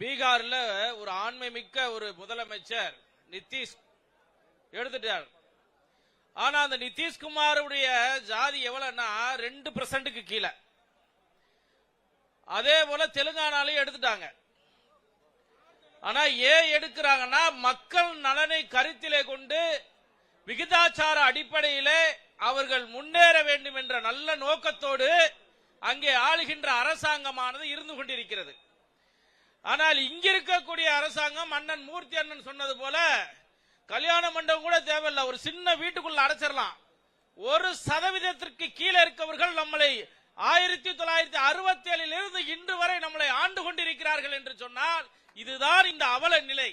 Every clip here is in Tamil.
பீகார்ல ஒரு ஆண்மை மிக்க ஒரு முதலமைச்சர் நிதிஷ் எடுத்துட்டார். ஆனா அந்த நிதிஷ்குமாருடைய ஜாதி எவ்வளவுன்னா ரெண்டு பர்சன்ட்டுக்கு கீழே. அதே போல தெலுங்கானாலையும் எடுத்துட்டாங்க. ஆனா ஏன் எடுக்கிறாங்கன்னா மக்கள் நலனை கருத்திலே கொண்டு விகிதாச்சார அடிப்படையிலே அவர்கள் முன்னேற வேண்டும் என்ற நல்ல நோக்கத்தோடு அங்கே ஆளுகின்ற அரசாங்கமானது இருந்து கொண்டிருக்கிறது. ஆனால் இங்க இருக்கக்கூடிய அரசாங்கம் அண்ணன் மூர்த்தி அண்ணன் சொன்னது போல கல்யாண மண்டபம் கூட தேவையில்லை. ஒரு சின்ன வீட்டுக்குள்ள அடைச்சிடலாம். ஒரு சதவீதத்திற்கு கீழே இருக்கவர்கள் நம்மளை ஆயிரத்தி தொள்ளாயிரத்தி அறுபத்தி ஏழில் இருந்து இன்று வரை நம்மளை ஆண்டு கொண்டிருக்கிறார்கள் என்று சொன்னால் இதுதான் இந்த அவல நிலை.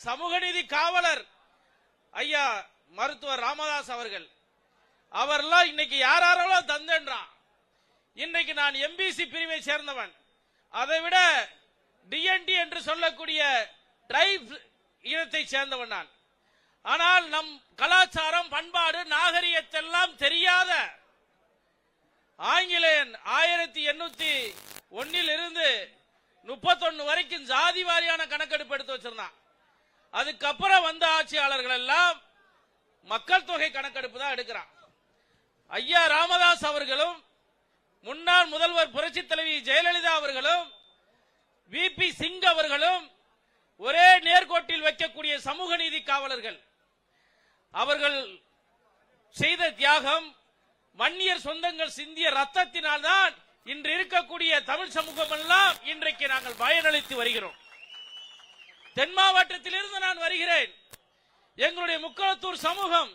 சமூக நீதி காவலர் ஐயா மருத்துவர் ராமதாஸ் அவர்கள் அவர்லாம் இன்னைக்கு யாராரோ தந்தேன்றான்? இன்னைக்கு நான் எம்பிசி பிரிவை சேர்ந்தவன். அதை விட டிஎன்டி என்று சொல்லக்கூடிய டிரைப் இனத்தை சேர்ந்தவன் நான். ஆனால் நம் கலாச்சாரம் பண்பாடு நாகரிகத்தெல்லாம் தெரியாத ஆங்கிலேயன் ஆயிரத்தி எண்ணூத்தி ஒன்னில் இருந்து முப்பத்தொன்னு வரைக்கும் ஜாதி வாரியான கணக்கெடுப்பு எடுத்து வச்சிருந்தான். அதுக்கப்புறம் வந்த ஆட்சியாளர்கள் எல்லாம் மக்கள் தொகை கணக்கெடுப்பு தான் எடுக்கிறான். ஐயா ராமதாஸ் அவர்களும் முன்னாள் முதல்வர் புரட்சி தலைவி ஜெயலலிதா அவர்களும் விபி சிங் அவர்களும் ஒரே நேர்கோட்டில் வைக்கக்கூடிய சமூக நீதி காவலர்கள். அவர்கள் செய்த தியாகம் வன்னியர் சொந்தங்கள் சிந்திய ரத்தத்தினால் தான் இன்று இருக்கக்கூடிய தமிழ் சமூகம் எல்லாம் இன்றைக்கு நாங்கள் பயனளித்து வருகிறோம். தென் மாவட்டத்திலிருந்து நான் வருகிறேன். எங்களுடைய முக்களத்தூர் சமூகம்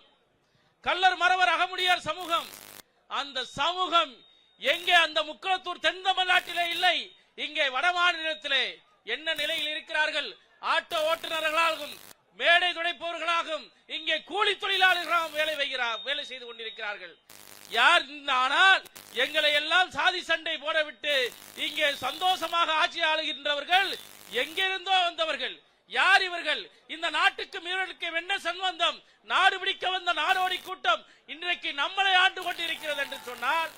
கல்லர் மறவர் அகமுடியார் சமூகம் அந்த சமூகம் எங்கே? அந்த முக்களத்தூர் தென் தமிழ்நாட்டிலே இல்லை. இங்கே வட மாநிலத்திலே என்ன நிலையில் இருக்கிறார்கள்? ஆட்டோ ஓட்டுநர்களாகவும் மேடை துடைப்பவர்களாகும் இங்கே கூலி தொழிலாளர்களாகவும் வேலை வைக்கிறார் வேலை செய்து கொண்டிருக்கிறார்கள். யார் ஆனால்? எங்களை எல்லாம் சாதி சண்டை போடவிட்டு இங்கே சந்தோஷமாக ஆட்சி ஆளுகின்றவர்கள் எங்கிருந்தோ வந்தவர்கள். யார் இவர்கள்? இந்த நாட்டுக்கு மீறலுக்கு என்ன சம்பந்தம்? நாடு பிடிக்க வந்த நாடோடி கூட்டம் இன்றைக்கு நம்மளை ஆண்டு கொண்டிருக்கிறது என்று சொன்னால்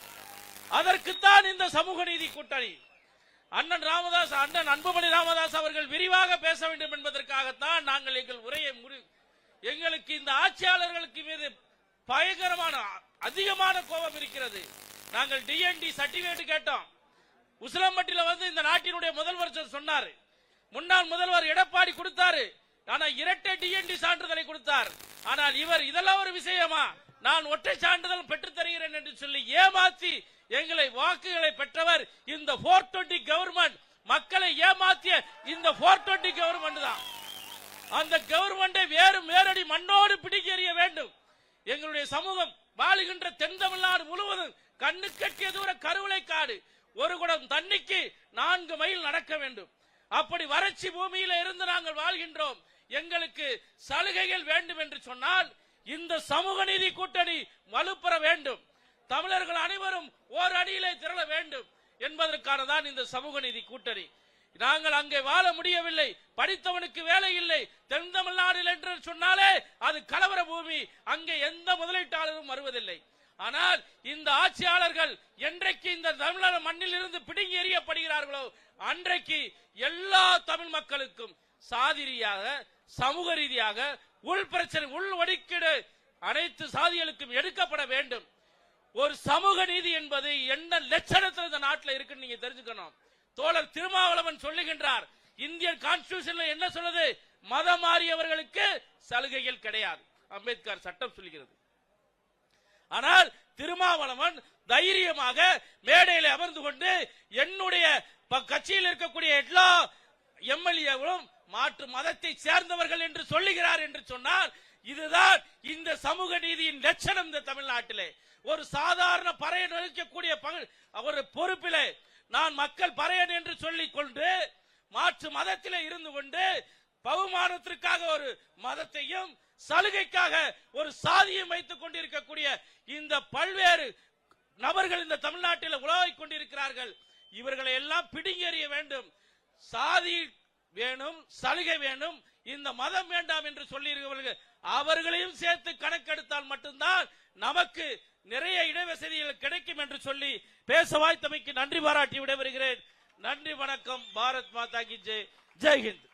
அதற்குத்தான் இந்த சமூக நீதி கூட்டணி. அண்ணன் ராமதாஸ் அண்ணன் அன்புமணி ராமதாஸ் அவர்கள் விரிவாக பேச வேண்டும் என்பதற்காகத்தான் நாங்கள் எங்கள் உரையை முடி எங்களுக்கு இந்த ஆட்சியாளர்களுக்கு மீது பயங்கரமான அதிகமான கோபம் இருக்கிறது. நாங்கள் டிஎன்டி சர்டிபிகேட் கேட்டோம். உசிலம்பட்டியில வந்து இந்த நாட்டினுடைய முதல்வர் சொன்னார். முன்னாள் முதல்வர் எடப்பாடி கொடுத்தாரு. ஆனா இரட்டை டிஎன்டி சான்றிதழை கொடுத்தார். ஆனால் இவர் இதெல்லாம் ஒரு விஷயமா? நான் ஒற்றை சான்றிதழ் பெற்றுத் தருகிறேன் என்று சொல்லி ஏமாத்தி எங்களை வாக்குகளை பெற்றவர் இந்த போர் டுவெண்டி கவர்மெண்ட் மக்களை ஏமாத்திய இந்த போர் டுவெண்டி கவர்மெண்ட் தான். அந்த கவர்மெண்டை வேறு மேரடி மண்ணோடு பிடிக்க எறிய வேண்டும். எங்களுடைய சமூகம் வாழுகின்ற தென் தமிழ்நாடு முழுவதும் கண்ணு கட்டிய தூர கருவளை காடு. ஒரு குடம் தண்ணிக்கு நான்கு மைல் நடக்க வேண்டும். அப்படி வறட்சி பூமியில இருந்து நாங்கள் வாழ்கின்றோம். எங்களுக்கு சலுகைகள் வேண்டும் என்று சொன்னால் இந்த சமூக நீதி கூட்டணி வலுப்பெற வேண்டும். தமிழர்கள் அனைவரும் ஓர் அடியிலே திரள வேண்டும் என்பதற்கான தான் இந்த சமூக நீதி கூட்டணி. நாங்கள் அங்கே வாழ முடியவில்லை படித்தவனுக்கு வேலை இல்லை தென் தமிழ்நாடு என்று சொன்னாலே அது கலவர பூமி அங்கே எந்த முதலீட்டாளரும் வருவதில்லை. ஆனால் இந்த ஆட்சியாளர்கள் என்றைக்கு இந்த தமிழக மண்ணில் இருந்து பிடுங்கி எறியப்படுகிறார்களோ அன்றைக்கு எல்லா தமிழ் மக்களுக்கும் சாதி ரீதியாக சமூக ரீதியாக உள் பிரச்சனை உள் ஒடுக்கீடு அனைத்து சாதிகளுக்கும் எடுக்கப்பட வேண்டும். ஒரு சமூக நீதி என்பது என்ன லட்சணத்தில் இந்த நாட்டில் இருக்குன்னு நீங்க தெரிஞ்சுக்கணும். தோழர் திருமாவளவன் சொல்லுகின்றார் இந்தியன் கான்ஸ்டியூஷன்ல என்ன சொல்லுது? மதம் மாறியவர்களுக்கு சலுகைகள் கிடையாது. அம்பேத்கர் சட்டம் சொல்லுகிறது. ஆனால் திருமாவளவன் தைரியமாக மேடையில் அமர்ந்து கொண்டு என்னுடைய ப- கட்சியில் இருக்கக்கூடிய எல்லா எம்எல்ஏவும் மாற்று மதத்தை சேர்ந்தவர்கள் என்று சொல்லுகிறார் என்று சொன்னால் இதுதான் இந்த சமூக நீதியின் லட்சணம் இந்த தமிழ்நாட்டிலே. ஒரு சாதாரண பறையன் வகிக்கக்கூடிய ஒரு பொறுப்பிலே நான் மக்கள் பறையன் என்று சொல்லிக் கொண்டு மாற்று மதத்திலே இருந்து கொண்டு பகுமானத்திற்காக ஒரு மதத்தையும் சலுகைக்காக ஒரு சாதியும் வைத்துக் கொண்டிருக்கக்கூடிய இந்த பல்வேறு நபர்கள் இந்த தமிழ்நாட்டில் உலகிக் கொண்டிருக்கிறார்கள். இவர்களை எல்லாம் பிடுங்கி வேண்டும். சாதி வேணும் சலுகை வேணும் இந்த மதம் வேண்டாம் என்று சொல்லியிருக்கிறவர்கள் அவர்களையும் சேர்த்து கணக்கெடுத்தால் மட்டும்தான் நமக்கு நிறைய இடவசதிகள் கிடைக்கும் என்று சொல்லி பேச வாய்த்தமைக்கு நன்றி பாராட்டி விடைபெறுகிறேன். நன்றி வணக்கம். பாரத் மாதா கி ஜெய் ஜெய்ஹிந்த்